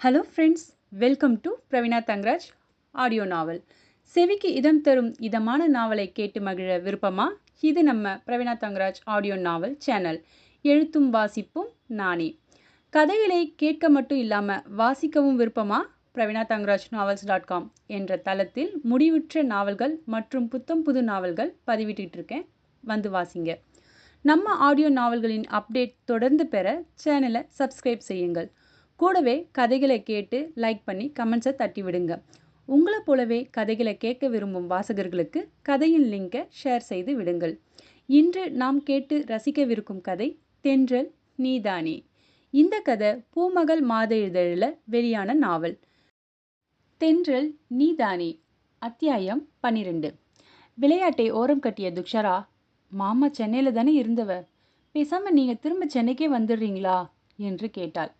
Hello friends welcome to Praveena Thangaraj audio novel செவிக்கு இதம் தரும் இதமான நாவலை கேட்டு மகிழ விருப்பமா? இது நம்ம Praveena Thangaraj audio novel channel எழுத்தும் வாசிப்பும் நானே. கதைகளை கேட்க மட்டும் இல்லாமல் வாசிக்கவும் விருப்பமா? Praveena Thangaraj novels dot com என்ற தளத்தில் முடிவுற்ற நாவல்கள் மற்றும் புத்தம் புது நாவல்கள் பதிவிட்டு இருக்கேன். வந்து வாசிங்க. நம்ம ஆடியோ நாவல்களின் அப்டேட் தொடர்ந்து பெற சேனலை சப்ஸ்கிரைப் செய்யுங்கள். கூடவே கதைகளை கேட்டு லைக் பண்ணி கமெண்ட்ஸை தட்டி விடுங்க உங்களை போலவே கதைகளை கேட்க விரும்பும் வாசகர்களுக்கு கதையின் லிங்கை ஷேர் செய்து விடுங்கள். இன்று நாம் கேட்டு ரசிக்கவிருக்கும் கதை தென்றல் நீதானே. இந்த கதை பூமகள் மாத இதழில் வெளியான நாவல். தென்றல் நீதானே அத்தியாயம் பன்னிரெண்டு. விளையாட்டை ஓரம் கட்டிய துக்ஷரா மாமா சென்னையில் தானே இருந்தவ? பேசாமல் நீங்கள் திரும்ப சென்னைக்கே வந்துடுறீங்களா? என்று கேட்டாள்.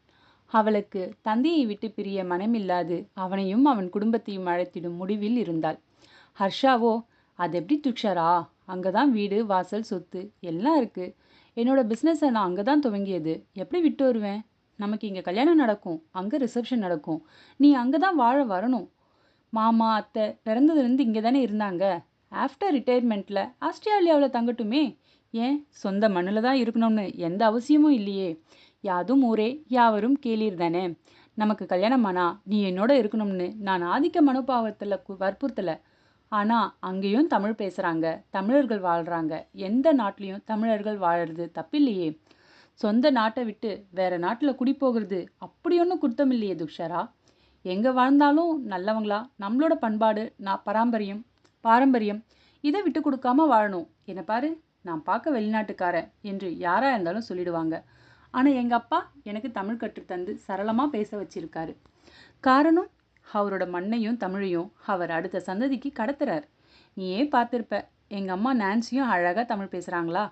அவளுக்கு தந்தையை விட்டு பிரிய மனமில்லாது அவனையும் அவன் குடும்பத்தையும் அழைத்திடும் முடிவில் இருந்தாள். ஹர்ஷாவோ அது எப்படி துக்ஷாரா? அங்கே தான் வீடு வாசல் சொத்து எல்லாம் இருக்குது என்னோட பிஸ்னஸை நான் அங்கே தான் துவங்கியது. எப்படி விட்டு வருவேன்? நமக்கு இங்கே கல்யாணம் நடக்கும். அங்கே ரிசப்ஷன் நடக்கும். நீ அங்கே தான் வாழ வரணும். மாமா அத்தை பிறந்ததுலேருந்து இங்கே தானே இருந்தாங்க. ஆஃப்டர் ரிட்டையர்மெண்ட்டில் ஆஸ்திரேலியாவில் தங்கட்டுமே. ஏன்? சொந்த மண்ணில் தான் இருக்கணும்னு எந்த அவசியமும் இல்லையே. யாதும் ஊரே யாவரும் கேளீர்தானே. நமக்கு கல்யாணமானா நீ என்னோட இருக்கணும்னு நான் ஆதிக்க மனோபாவத்தில் வற்புறுத்தலை. ஆனால் அங்கேயும் தமிழ் பேசுகிறாங்க தமிழர்கள் வாழ்கிறாங்க எந்த நாட்டிலையும் தமிழர்கள் வாழறது தப்பில்லையே. சொந்த நாட்டை விட்டு வேற நாட்டில் குடி போகிறது அப்படி ஒன்றும் குத்தம் இல்லையே துக்ஷரா. எங்கே வாழ்ந்தாலும் நல்லவங்களா நம்மளோட பண்பாடு நான் பாரம்பரியம் பாரம்பரியம் இதை விட்டு கொடுக்காம வாழணும். என்ன பாரு நான் பார்க்க வெளிநாட்டுக்காரன் என்று யாராக இருந்தாலும் சொல்லிடுவாங்க. ஆனால் எங்கள் அப்பா எனக்கு தமிழ் கற்றுத்தந்து சரளமாக பேச வச்சிருக்காரு. காரணம் அவரோட மண்ணையும் தமிழையும் அவர் அடுத்த சந்ததிக்கு கடத்துறார். நீயே பார்த்துருப்ப? எங்கள் அம்மா நான்சியும் அழகாக தமிழ் பேசுகிறாங்களா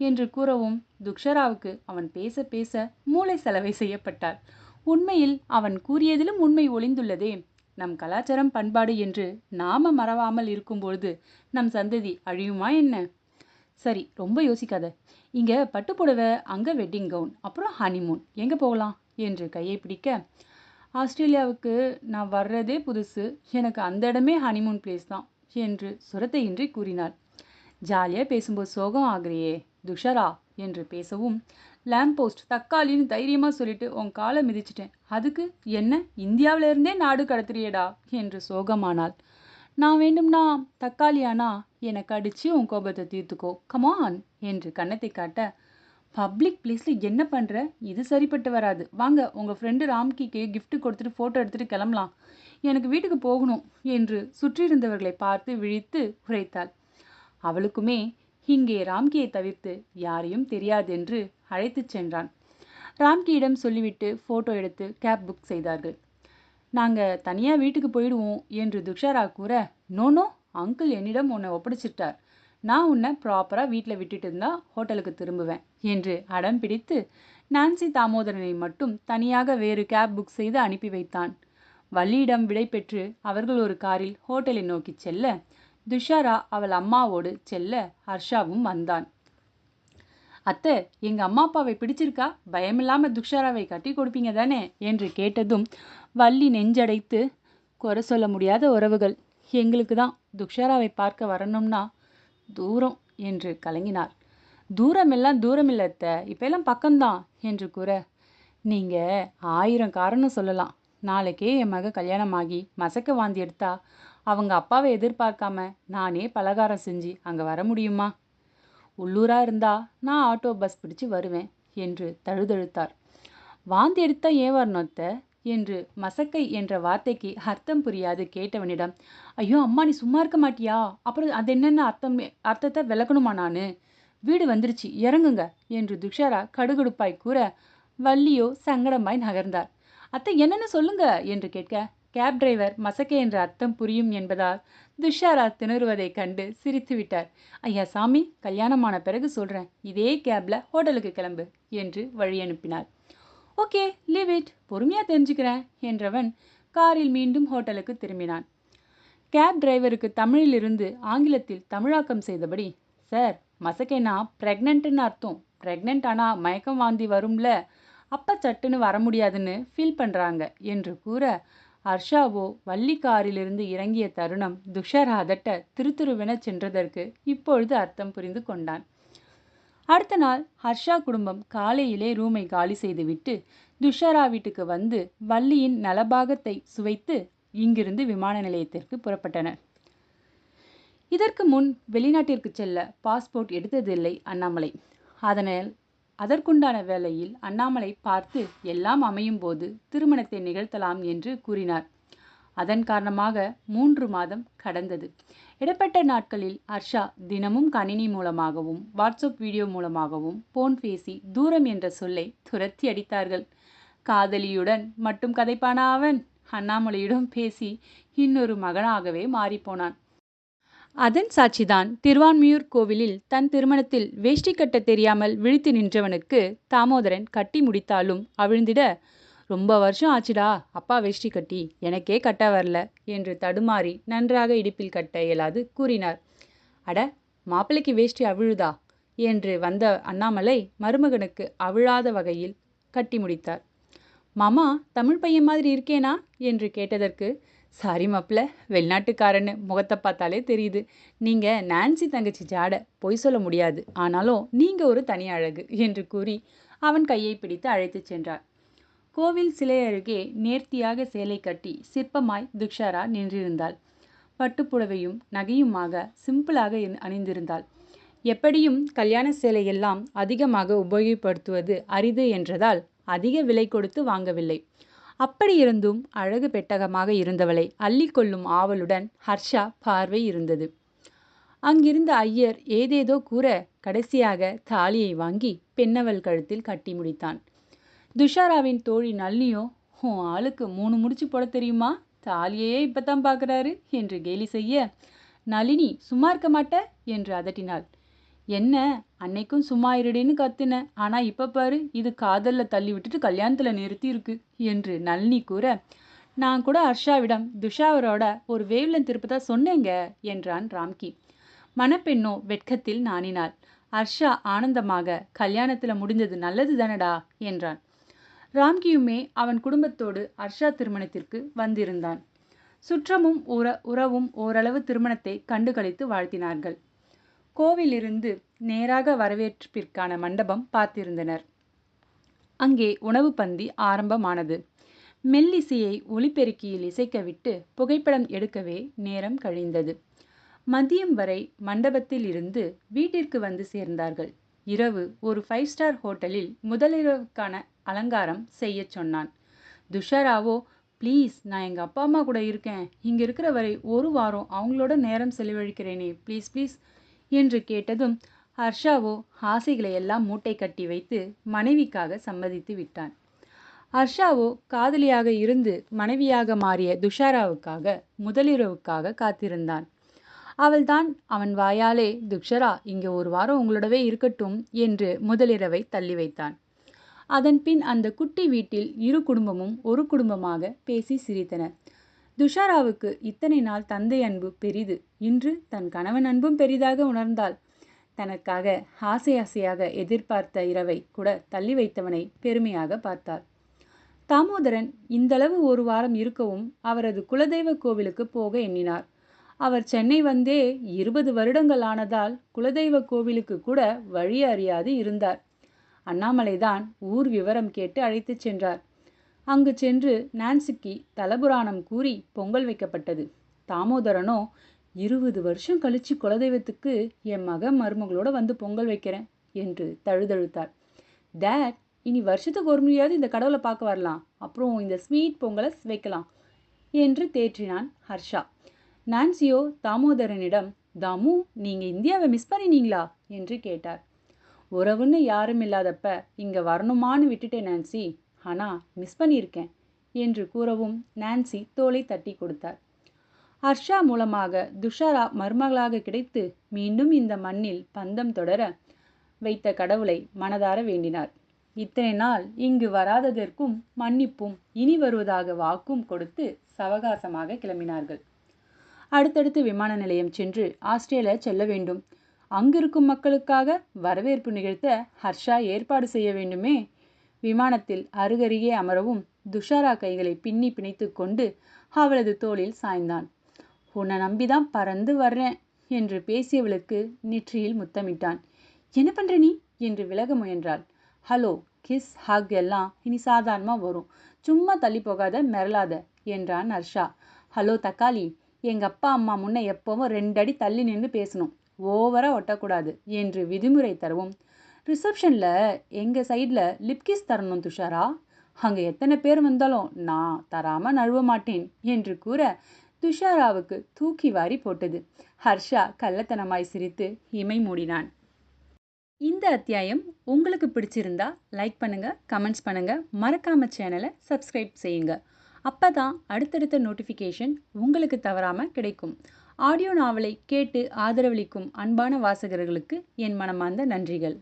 என்று கூறவும் துக்ஷராவுக்கு அவன் பேச பேச மூளை செலவை செய்யப்பட்டார். உண்மையில் அவன் கூறியதிலும் உண்மை ஒளிந்துள்ளதே. நம் கலாச்சாரம் பண்பாடு என்று நாம மறவாமல் இருக்கும்பொழுது நம் சந்ததி அழியுமா என்ன? சரி ரொம்ப யோசிக்காத. இங்கே பட்டுப்புடவை அங்கே வெட்டிங் கவுன் அப்புறம் ஹனிமூன் எங்கே போகலாம்? என்று கையை பிடிக்க. ஆஸ்திரேலியாவுக்கு நான் வர்றதே புதுசு. எனக்கு அந்த இடமே ஹனிமூன் பிளேஸ் தான் என்று சுரத்தையின்றி கூறினார் ஜாலியாக பேசும்போது சோகம் ஆகிறியே துஷரா என்று பேசவும். லேம்ப் போஸ்ட் தக்காளின்னு தைரியமாக சொல்லிட்டு உன் காலை மிதிச்சிட்டேன். அதுக்கு என்ன? இந்தியாவிலேருந்தே நாடு கடத்துறியடா என்று சோகமானாள். நான் வேண்டும்னா தக்காளியானா எனக்கு அடித்து உன் கோபத்தை தீர்த்துக்கோ. கமான் என்று கன்னத்தை காட்ட பப்ளிக் பிளேஸில் என்ன பண்ணுற இது சரிப்பட்டு வராது. வாங்க உங்கள் ஃப்ரெண்டு ராம்கிக்கு கிஃப்ட் கொடுத்துட்டு ஃபோட்டோ எடுத்துகிட்டு கிளம்பலாம். எனக்கு வீட்டுக்கு போகணும் என்று சுற்றியிருந்தவர்களை பார்த்து விழித்து உரைத்தாள். அவளுக்குமே இங்கே ராம்கியை தவிர்த்து யாரையும் தெரியாதென்று அழைத்துச் சென்றான். ராம்கியிடம் சொல்லிவிட்டு ஃபோட்டோ எடுத்து கேப் புக் செய்தார்கள். நாங்கள் தனியாக வீட்டுக்கு போயிடுவோம் என்று துஷாரா கூற நோ அங்கிள் என்னிடம் உன்னை ஒப்படைச்சிட்டார். நான் உன்னை ப்ராப்பராக வீட்டில் விட்டுட்டு இருந்தால் ஹோட்டலுக்கு திரும்புவேன் என்று அடம் பிடித்து நான்சி தாமோதரனை மட்டும் தனியாக வேறு கேப் புக் செய்து அனுப்பி வைத்தான். வள்ளியிடம் விடை பெற்று அவர்கள் ஒரு காரில் ஹோட்டலை நோக்கி செல்ல துஷாரா அவள் அம்மாவோடு செல்ல ஹர்ஷாவும் வந்தான். அத்தை எங்க அம்மா அப்பாவை பிடிச்சிருக்கா? பயமில்லாம துக்ஷாராவை கட்டி கொடுப்பீங்க தானே? என்று கேட்டதும் வள்ளி நெஞ்சடைத்து குறை சொல்ல முடியாத உறவுகள். எங்களுக்கு தான் துக்ஷாராவை பார்க்க வரணும்னா தூரம் என்று கலங்கினார் தூரமெல்லாம் தூரம் இல்லத்த அத்தை இப்பெல்லாம் பக்கம்தான் என்று கூற நீங்கள் ஆயிரம் காரணம் சொல்லலாம். நாளைக்கே என் மக கல்யாணம் ஆகி மசக்க வாந்தி எடுத்தா அவங்க அப்பாவை எதிர்பார்க்காம நானே பலகாரம் செஞ்சு அங்கே வர முடியுமா? உள்ளூராக இருந்தா நான் ஆட்டோ பஸ் பிடிச்சு வருவேன் என்று தழுதழுத்தார். வாந்தி எடுத்தா ஏன் வரணும் அத்தை? என்று மசக்கை என்ற வார்த்தைக்கு அர்த்தம் புரியாது கேட்டவனிடம் ஐயோ அம்மா நீ சும்மா இருக்க மாட்டியா? அப்புறம் அது என்னென்ன அர்த்தம் அர்த்தத்தை விளக்கணுமா நான்? வீடு வந்துருச்சு இறங்குங்க என்று துஷாரா கடுகடுப்பாய் கூற வள்ளியோ சங்கடமாய் நகர்ந்தார். அத்தை என்னென்ன சொல்லுங்க? என்று கேட்க கேப் டிரைவர் மசக்கே என்ற அர்த்தம் புரியும் என்பதால் துஷாரா திணறுவதைக் கண்டு சிரித்து விட்டார். ஐயா சாமி கல்யாணமான பிறகு சொல்கிறேன் இதே கேப்ல ஹோட்டலுக்கு கிளம்பு என்று வழி அனுப்பினார். Okay leave it. பொறுமையாக தெரிஞ்சுக்கிறேன் என்றவன் காரில் மீண்டும் ஹோட்டலுக்கு திரும்பினான். கேப் டிரைவருக்கு தமிழிலிருந்து ஆங்கிலத்தில் தமிழாக்கம் செய்தபடி சார் மசக்கேனா ப்ரெக்னென்ட்னு அர்த்தம். ப்ரெக்னென்ட் ஆனால் மயக்கம் வாந்தி வரும்ல. அப்போ சட்டுன்னு வர முடியாதுன்னு ஃபீல் பண்ணுறாங்க என்று கூற ஹர்ஷாவோ வள்ளி காரிலிருந்து இறங்கிய தருணம் துஷாரா அதட்ட திருத்துருவென சென்றதற்கு இப்பொழுது அர்த்தம் புரிந்து கொண்டான். அடுத்த நாள் ஹர்ஷா குடும்பம் காலையிலே ரூமை காலி செய்துவிட்டு துஷாரா வீட்டுக்கு வந்து வள்ளியின் நலபாகத்தை சுவைத்து இங்கிருந்து விமான நிலையத்திற்கு புறப்பட்டனர். இதற்கு முன் வெளிநாட்டிற்கு செல்ல பாஸ்போர்ட் எடுத்ததில்லை அண்ணாமலை. அதனால் அதற்குண்டான வேளையில் அண்ணாமலை பார்த்து எல்லாம் அமையும் போது திருமணத்தை நிகழ்த்தலாம் என்று கூறினார். அதன் காரணமாக மூன்று மாதம் கடந்தது. இடப்பட்ட நாட்களில் ஹர்ஷா தினமும் கணினி மூலமாகவும் வாட்ஸ்அப் வீடியோ மூலமாகவும் போன் பேசி தூரம் என்ற சொல்லை துரத்தி அடித்தார்கள். காதலியுடன் மட்டும் கதைப்பானாவன் அண்ணாமலையிடம் பேசி இன்னொரு மகனாகவே மாறிப்போனான். அதன் சாட்சிதான் திருவான்மியூர் கோவிலில் தன் திருமணத்தில் வேஷ்டி கட்ட தெரியாமல் விழித்து நின்றவனுக்கு தாமோதரன் கட்டி முடித்தாலும் அவிழ்ந்திட ரொம்ப வருஷம் ஆச்சுடா அப்பா வேஷ்டி கட்டி எனக்கே கட்ட வரல என்று தடுமாறி நன்றாக இடுப்பில் கட்ட இயலாது கூறினார். அட மாப்பிள்ளைக்கு வேஷ்டி அவிழுதா? என்று வந்த அண்ணாமலை மருமகனுக்கு அவிழாத வகையில் கட்டி முடித்தார். மாமா தமிழ் பையன் மாதிரி இருக்கேனா? என்று கேட்டதற்கு சாரி மாப்பிள்ள வெளிநாட்டுக்காரன்னு முகத்தை பார்த்தாலே தெரியுது. நீங்கள் நான்சி தங்கச்சி ஜாட பொய் சொல்ல முடியாது. ஆனாலும் நீங்கள் ஒரு தனி அழகு என்று கூறி அவன் கையை பிடித்து அழைத்துச் சென்றார். கோவில் சிலை அருகே நேர்த்தியாக சேலை கட்டி சிற்பமாய் துக்ஷாரா நின்றிருந்தாள். பட்டுப்புடவையும் நகையுமாக சிம்பிளாக அணிந்திருந்தாள். எப்படியும் கல்யாண சேலையெல்லாம் அதிகமாக உபயோகப்படுத்துவது அரிது என்றதால் அதிக விலை கொடுத்து வாங்கவில்லை. அப்படியிருந்தும் அழகு பெட்டகமாக இருந்தவளை அள்ளிக்கொள்ளும் ஆவலுடன் ஹர்ஷா பார்வை இருந்தது. அங்கிருந்த ஐயர் ஏதேதோ கூற கடைசியாக தாலியை வாங்கி பெண்ணவள் கழுத்தில் கட்டி முடித்தான். துஷாராவின் தோழி நளினியோ உன் ஆளுக்கு மூணு முடிச்சு போட தெரியுமா? தாலியையே இப்பதான் பார்க்குறாரு என்று கேலி செய்ய நளினி சும்மா இருக்க மாட்ட என்று அதட்டினாள். என்ன? அன்னைக்கும் சும்மா இருடின்னு கத்தினேன் ஆனா இப்ப பாரு இது காதல்ல தள்ளி விட்டுட்டு கல்யாணத்துல நிறுத்தி இருக்கு என்று நளினி கூற நான் கூட ஹர்ஷாவிடம் துஷாவரோட ஒரு வேவ்லன் திருப்பதா சொன்னேங்க என்றான் ராம்கி. மணப்பெண்ணோ வெட்கத்தில் நாணினாள். ஹர்ஷா ஆனந்தமாக கல்யாணத்துல முடிஞ்சது நல்லது தானடா என்றான். ராம்கியுமே அவன் குடும்பத்தோடு ஹர்ஷா திருமணத்திற்கு வந்திருந்தான். சுற்றமும் உற உறவும் ஓரளவு திருமணத்தை கண்டுகளித்து வாழ்த்தினார்கள். கோவிலிருந்து நேராக வரவேற்பிற்கான மண்டபம் பார்த்திருந்தனர். அங்கே உணவு பந்தி ஆரம்பமானது. மெல்லிசையை ஒளிபெருக்கியில் இசைக்கவிட்டு புகைப்படம் எடுக்கவே நேரம் கழிந்தது. மதியம் வரை மண்டபத்தில் இருந்து வீட்டிற்கு வந்து சேர்ந்தார்கள். இரவு ஒரு ஃபைவ் ஸ்டார் ஹோட்டலில் முதலிரவுக்கான அலங்காரம் செய்ய சொன்னான். துஷாராவோ ப்ளீஸ் நான் எங்கள் அப்பா அம்மா கூட இருக்கேன். இங்கே இருக்கிற வரை ஒரு வாரம் அவங்களோட நேரம் செலவழிக்கிறேனே. ப்ளீஸ் ப்ளீஸ் என்று கேட்டதும் ஹர்ஷாவோ ஆசைகளை எல்லாம் மூட்டை கட்டி வைத்து மனைவிக்காக சம்மதித்து விட்டான். ஹர்ஷாவோ காதலியாக இருந்து மனைவியாக மாறிய துஷாராவுக்காக முதலிரவுக்காக காத்திருந்தான். அவள்தான் அவன் வாயாலே துக்ஷரா இங்கே ஒரு வாரம் உங்களோடவே இருக்கட்டும் என்று முதலிரவை தள்ளி வைத்தான். அதன் பின் அந்த குட்டி வீட்டில் இரு குடும்பமும் ஒரு குடும்பமாக பேசி சிரித்தனர். துஷாராவுக்கு இத்தனை நாள் தந்தை அன்பு பெரிது. இன்று தன் கணவன் அன்பும் பெரிதாக உணர்ந்தாள். தனக்காக ஆசை ஆசையாக எதிர்பார்த்த இரவை கூட தள்ளி வைத்தவனை பெருமையாக பார்த்தார் தாமோதரன் இந்தளவு ஒரு வாரம் இருக்கவும் அவரது குலதெய்வ கோவிலுக்கு போக எண்ணினார். அவர் சென்னை வந்தே இருபது வருடங்கள் ஆனதால் குலதெய்வ கோவிலுக்கு கூட வழி அறியாது இருந்தார். அண்ணாமலைதான் ஊர் விவரம் கேட்டு அழைத்துச் சென்றார். அங்கு சென்று நான்சிக்கு தலபுராணம் கூறி பொங்கல் வைக்கப்பட்டது. தாமோதரனோ இருபது வருஷம் கழிச்சு குலதெய்வத்துக்கு என் மக மருமகளோட வந்து பொங்கல் வைக்கிறேன் என்று தழுதழுத்தார். டேட் இனி வருஷத்துக்கு ஒரு முறையாவது இந்த கடவுளை பார்க்க வரலாம். அப்புறம் இந்த ஸ்வீட் பொங்கலை வைக்கலாம் என்று தேற்றினான் ஹர்ஷா. நான்சியோ தாமோதரனிடம் தாமு நீங்கள் இந்தியாவை மிஸ் பண்ணினீங்களா? என்று கேட்டார். உறவுன்னு யாரும் இல்லாதப்ப இங்கே வரணுமான்னு விட்டுட்டேன் நான்சி. ஆனா மிஸ் பண்ணியிருக்கேன் என்று கூறவும் நான்சி தோலை தட்டி கொடுத்தார் ஹர்ஷா மூலமாக துஷாரா மருமகளாக கிடைத்து மீண்டும் இந்த மண்ணில் பந்தம் தொடர வைத்த கடவுளை மனதார வேண்டினார். இத்தனை நாள் இங்கு வராததற்கும் மன்னிப்பும் இனி வருவதாக வாக்கும் கொடுத்து சவகாசமாக கிளம்பினார்கள். அடுத்தடுத்து விமான நிலையம் சென்று ஆஸ்திரேலியா செல்ல வேண்டும். அங்கிருக்கும் மக்களுக்காக வரவேற்பு நிகழ்த்த ஹர்ஷா ஏற்பாடு செய்ய வேண்டுமே விமானத்தில் அருகருகே அமரவும் துஷாரா கைகளை பின்னி பிணைத்து கொண்டு அவளது தோளில் சாய்ந்தான். உன்னை நம்பிதான் பறந்து வர்றேன் என்று பேசியவளுக்கு நெற்றியில் முத்தமிட்டான். என்ன பண்ற நீ? என்று விலக முயன்றாள். ஹலோ கிஸ் ஹக் எல்லாம் இனி சாதாரணமாக வரும். சும்மா தள்ளி போகாத மிரளாத என்றான் ஹர்ஷா. ஹலோ தக்காளி எங்கள் அப்பா அம்மா முன்ன எப்பவும் ரெண்டடி தள்ளி நின்று பேசணும். ஓவராக ஒட்டக்கூடாது என்று விதிமுறை தரவும் ரிசப்ஷனில் எங்கள் சைடில் லிப்கிஸ் தரணும் துஷாரா. அங்கே எத்தனை பேர் வந்தாலும் நான் தராமல் நழுவ மாட்டேன் என்று கூற துஷாராவுக்கு தூக்கி வாரி போட்டது. ஹர்ஷா கள்ளத்தனமாய் சிரித்து இமை மூடினான். இந்த அத்தியாயம் உங்களுக்கு பிடிச்சிருந்தா லைக் பண்ணுங்க கமெண்ட்ஸ் பண்ணுங்க. மறக்காம சேனலை சப்ஸ்கிரைப் செய்யுங்க. அப்பதான் அடுத்தடுத்த நோட்டிஃபிகேஷன் உங்களுக்கு தவறாமல் கிடைக்கும். ஆடியோ நாவலை கேட்டு ஆதரவளிக்கும் அன்பான வாசகர்களுக்கு என் மனமார்ந்த நன்றிகள்.